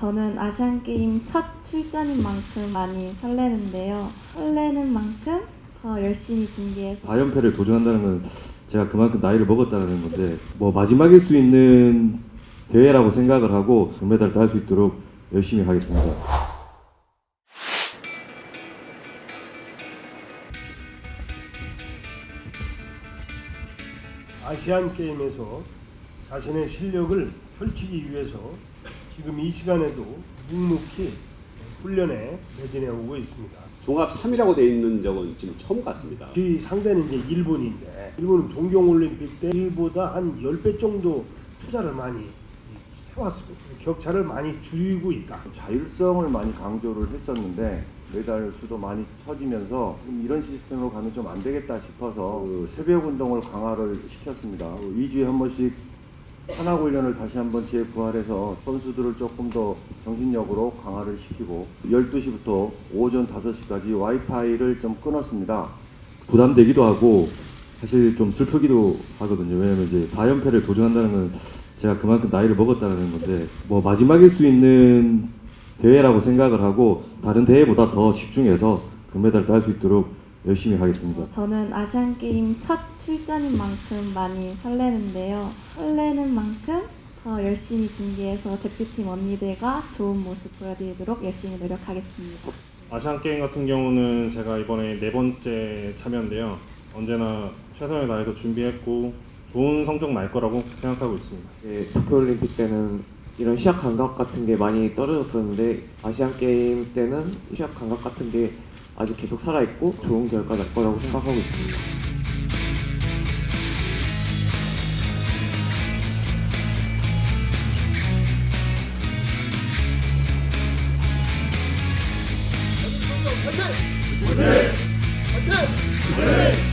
저는 아시안 게임 첫 출전인 만큼 많이 설레는데요. 설레는 만큼 더 열심히 준비해서 4연패를 도전한다는 건 제가 그만큼 나이를 먹었다는 건데 뭐 마지막일 수 있는 대회라고 생각을 하고 금메달을 딸 수 있도록 열심히 하겠습니다. 아시안 게임에서 자신의 실력을 펼치기 위해서 지금 이 시간에도 묵묵히 훈련에 매진해 오고 있습니다. 종합 3위라고 돼 있는 적은 지금 처음 같습니다. 그 상대는 이제 일본인데 일본은 동경올림픽 때 이보다 한 10배 정도 투자를 많이 해왔습니다. 격차를 많이 줄이고 있다. 자율성을 많이 강조를 했었는데 메달 수도 많이 처지면서 좀 이런 시스템으로 가면 좀 안 되겠다 싶어서 그 새벽 운동을 강화를 시켰습니다. 그 2주에 한 번씩 산악 훈련을 다시 한번 재부활해서 선수들을 조금 더 정신력으로 강화를 시키고 12시부터 오전 5시까지 와이파이를 좀 끊었습니다. 부담되기도 하고 사실 좀 슬프기도 하거든요. 왜냐면 이제 4연패를 도전한다는 건 제가 그만큼 나이를 먹었다는 건데 뭐 마지막일 수 있는 대회라고 생각을 하고 다른 대회보다 더 집중해서 금메달을 딸수 있도록 열심히 하겠습니다. 저는 아시안 게임 첫 출전인 만큼 많이 설레는데요. 설레는 만큼 더 열심히 준비해서 대표팀 언니들과 좋은 모습 보여드리도록 열심히 노력하겠습니다. 아시안 게임 같은 경우는 제가 이번에 네 번째 참여인데요. 언제나 최선을 다해서 준비했고 좋은 성적 날 거라고 생각하고 있습니다. 예, 도쿄올림픽 때는 이런 시합 감각 같은 게 많이 떨어졌었는데 아시안 게임 때는 시합 감각 같은 게 아직 계속 살아 있고 좋은 결과 날 거라고 생각하고 있습니다. 화이팅! 화이팅!